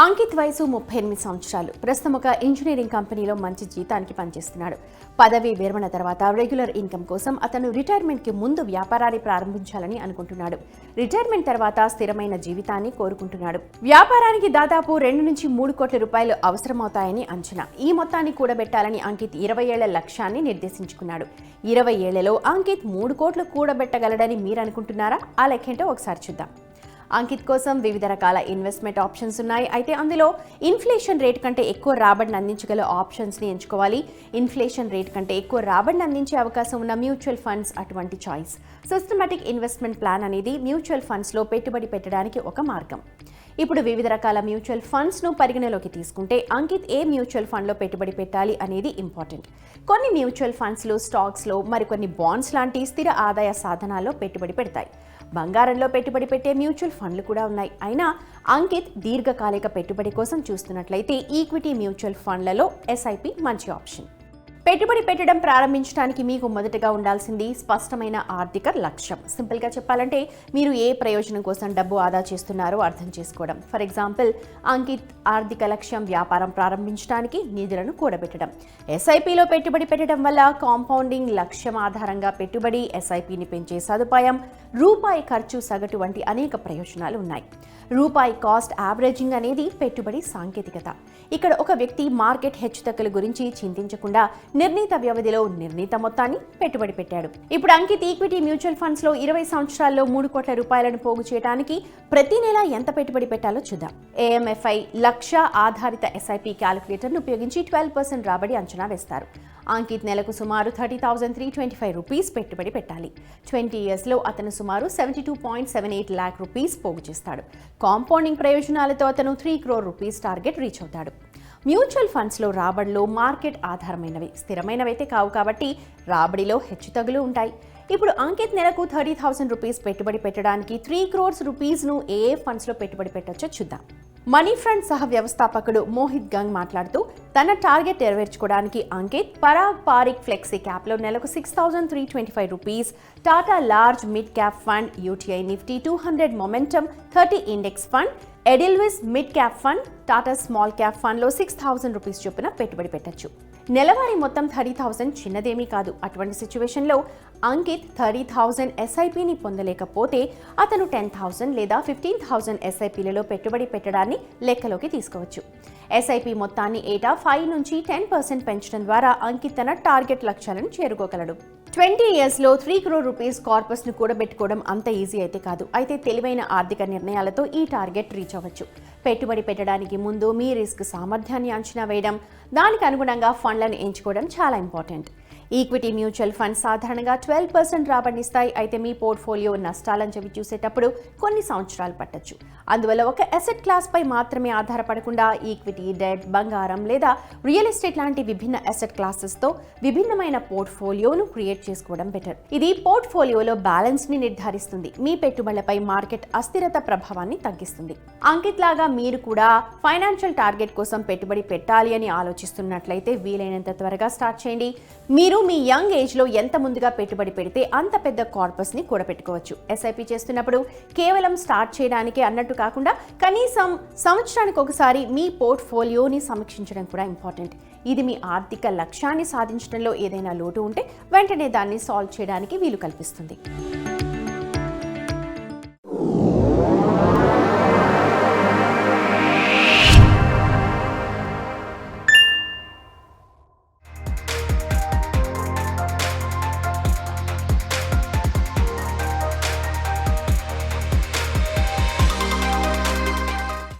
అంకిత్ వయసు ముప్పై ఎనిమిది సంవత్సరాలు. ప్రస్తుతం ఒక ఇంజనీరింగ్ కంపెనీలో మంచి జీతానికి పనిచేస్తున్నాడు. పదవీ విరమణ తర్వాత రెగ్యులర్ ఇన్కమ్ కోసం అతను రిటైర్మెంట్కి ముందు వ్యాపారాన్ని ప్రారంభించాలని అనుకుంటున్నాడు. రిటైర్మెంట్ తర్వాత స్థిరమైన జీవితాన్ని కోరుకుంటున్నాడు. వ్యాపారానికి దాదాపు రెండు నుంచి మూడు కోట్ల రూపాయలు అవసరమవుతాయని అంచనా. ఈ మొత్తాన్ని కూడబెట్టాలని అంకిత్ ఇరవై ఏళ్ళ లక్ష్యాన్ని నిర్దేశించుకున్నాడు. ఇరవై ఏళ్ళలో అంకిత్ మూడు కోట్లు కూడబెట్టగలడని మీరు అనుకుంటున్నారా ఆ లెక్కేంటో ఒకసారి చూద్దాం. అంకిత్ కోసం వివిధ రకాల ఇన్వెస్ట్మెంట్ ఆప్షన్స్ ఉన్నాయి. అయితే అందులో ఇన్ఫ్లేషన్ రేట్ కంటే ఎక్కువ రాబడిని అందించగల ఆప్షన్స్ని ఎంచుకోవాలి. ఇన్ఫ్లేషన్ రేట్ కంటే ఎక్కువ రాబడిని అందించే అవకాశం ఉన్న మ్యూచువల్ ఫండ్స్ అటువంటి చాయిస్. సిస్టమాటిక్ ఇన్వెస్ట్మెంట్ ప్లాన్ అనేది మ్యూచువల్ ఫండ్స్లో పెట్టుబడి పెట్టడానికి ఒక మార్గం. ఇప్పుడు వివిధ రకాల మ్యూచువల్ ఫండ్స్ను పరిగణలోకి తీసుకుంటే అంకిత్ ఏ మ్యూచువల్ ఫండ్లో పెట్టుబడి పెట్టాలి అనేది ఇంపార్టెంట్. కొన్ని మ్యూచువల్ ఫండ్స్లో స్టాక్స్లో మరికొన్ని బాండ్స్ లాంటి స్థిర ఆదాయ సాధనాల్లో పెట్టుబడి పెడతాయి. బంగారంలో పెట్టుబడి పెట్టే మ్యూచువల్ ఫండ్లు కూడా ఉన్నాయి. అయినా అంకిత్ దీర్ఘకాలిక పెట్టుబడి కోసం చూస్తున్నట్లయితే ఈక్విటీ మ్యూచువల్ ఫండ్లలో ఎస్ఐపి మంచి ఆప్షన్. పెట్టుబడి పెట్టడం ప్రారంభించడానికి మీకు మొదటగా ఉండాల్సింది స్పష్టమైన ఆర్థిక లక్ష్యం. సింపుల్గా చెప్పాలంటే మీరు ఏ ప్రయోజనం కోసం డబ్బు ఆదా చేస్తున్నారో అర్థం చేసుకోవడం. ఫర్ ఎగ్జాంపుల్ అంకిత్ ఆర్థిక లక్ష్యం వ్యాపారం ప్రారంభించడానికి నిధులను కూడబెట్టడం. ఎస్ఐపిలో పెట్టుబడి పెట్టడం వల్ల కాంపౌండింగ్ లక్ష్యం ఆధారంగా పెట్టుబడి ఎస్ఐపిని పెంచే సదుపాయం రూపాయి ఖర్చు సగటు వంటి అనేక ప్రయోజనాలు ఉన్నాయి. రూపాయి కాస్ట్ యావరేజింగ్ అనేది పెట్టుబడి సాంకేతికత. ఇక్కడ ఒక వ్యక్తి మార్కెట్ హెచ్చుతగ్గుల గురించి చింతించకుండా నిర్ణీత వ్యవధిలో నిర్ణీత మొత్తాన్ని పెట్టుబడి పెట్టాడు. ఇప్పుడు అంకిత్ ఈక్విటీ మ్యూచువల్ ఫండ్స్లో ఇరవై సంవత్సరాల్లో మూడు కోట్ల రూపాయలను పోగు చేయడానికి ప్రతి నెల ఎంత పెట్టుబడి పెట్టాలో చూద్దాం. ఏఎంఎఫ్ఐ లక్ష ఆధారిత ఎస్ఐపి క్యాలిక్యులేటర్ను ఉపయోగించి ట్వెల్వ్ పర్సెంట్ రాబడి అంచనా వేస్తారు. అంకిత్ నెలకు సుమారు thirty thousand three twenty five rupees పెట్టుబడి పెట్టాలి. ట్వంటీ ఇయర్స్లో అతను సుమారు seventy two point seven eight lakh rupees పోగు చేస్తాడు. కాంపౌండింగ్ ప్రయోజనాలతో అతను three crore rupees target reach అవుతాడు. మ్యూచువల్ ఫండ్స్లో రాబడిలో మార్కెట్ ఆధారమైనవి స్థిరమైనవైతే కావు కాబట్టి రాబడిలో హెచ్చుతగులు ఉంటాయి. ఇప్పుడు అంకిత్ నెలకు థర్టీ థౌసండ్ రూపీస్ పెట్టుబడి పెట్టడానికి త్రీ క్రోర్స్ రూపీస్ను ఏ ఏ ఫండ్స్లో పెట్టుబడి పెట్టొచ్చో చూద్దాం. మనీ ఫ్రంట్ సహ వ్యవస్థాపకుడు మోహిత్ గంగ్ మాట్లాడుతూ తన టార్గెట్ నెరవేర్చుకోవడానికి అంకిత్ పరాగ్ పారిక్ ఫ్లెక్సీ క్యాప్లో నెలకు six thousand three twenty five rupees Tata large mid cap fund UTI Nifty two hundred momentum thirty index fund Edelweiss mid cap fund Tata small cap ఫండ్లో సిక్స్ థౌసండ్ రూపీస్ చొప్పున పెట్టుబడి పెట్టచ్చు. నెలవారీ మొత్తం thirty thousand చిన్నదేమీ కాదు. అటువంటి సిచ్యువేషన్లో Ankit thirty thousand ఎస్ఐపిని పొందలేకపోతే అతను టెన్ థౌసండ్ లేదా ఫిఫ్టీన్ థౌసండ్ ఎస్ఐపిలలో పెట్టుబడి పెట్టడాన్ని లెక్కలోకి తీసుకోవచ్చు. ఎస్ఐపి మొత్తాన్ని ఏటా ఫైవ్ నుంచి టెన్ పర్సెంట్ పెంచడం ద్వారా అంకిత్ తన టార్గెట్ లక్ష్యాలను చేరుకోగలడు. ట్వంటీ ఇయర్స్లో త్రీ క్రోర్ రూపీస్ కార్పస్ను కూడబెట్టుకోవడం అంత ఈజీ అయితే కాదు. అయితే తెలివైన ఆర్థిక నిర్ణయాలతో ఈ టార్గెట్ రీచ్ అవ్వచ్చు. పెట్టుబడి పెట్టడానికి ముందు మీ రిస్క్ సామర్థ్యాన్ని అంచనా వేయడం దానికి అనుగుణంగా ఫండ్లను ఎంచుకోవడం చాలా ఇంపార్టెంట్. ఈక్విటీ మ్యూచువల్ ఫండ్ సాధారణంగా ట్వెల్వ్ పర్సెంట్ రాబడిస్తాయి అయితే మీ పోర్ట్ఫోలియో నష్టాలని చెప్పి చూసేటప్పుడు కొన్ని సంవత్సరాలు పట్టొచ్చు. అందువల్ల ఒక అసెట్ క్లాస్ పై మాత్రమే ఆధారపడకుండా ఈక్విటీ డెట్ బంగారం లేదా రియల్ ఎస్టేట్ లాంటి విభిన్న అసెట్ క్లాసెస్తో విభిన్నమైన పోర్ట్ఫోలియోను క్రియేట్ చేసుకోవడం బెటర్ ఇది పోర్ట్ఫోలియోలో బ్యాలెన్స్ని నిర్ధారిస్తుంది. మీ పెట్టుబడులపై మార్కెట్ అస్థిరత ప్రభావాన్ని తగ్గిస్తుంది. అంకిత్ లాగా మీరు కూడా ఫైనాన్షియల్ టార్గెట్ కోసం పెట్టుబడి పెట్టాలి అని ఆలోచిస్తున్నట్లయితే వీలైనంత త్వరగా స్టార్ట్ చేయండి. మీరు మీరు మీ యంగ్ ఏజ్లో ఎంత ముందుగా పెట్టుబడి పెడితే అంత పెద్ద కార్పస్ని కూడబెట్టుకోవచ్చు. ఎస్ఐపి చేస్తున్నప్పుడు కేవలం స్టార్ట్ చేయడానికే అన్నట్టు కాకుండా కనీసం సంవత్సరానికి ఒకసారి మీ పోర్ట్ఫోలియోని సమీక్షించడం కూడా ఇంపార్టెంట్. ఇది మీ ఆర్థిక లక్ష్యాన్ని సాధించడంలో ఏదైనా లోటు ఉంటే వెంటనే దాన్ని సాల్వ్ చేయడానికి వీలు కల్పిస్తుంది.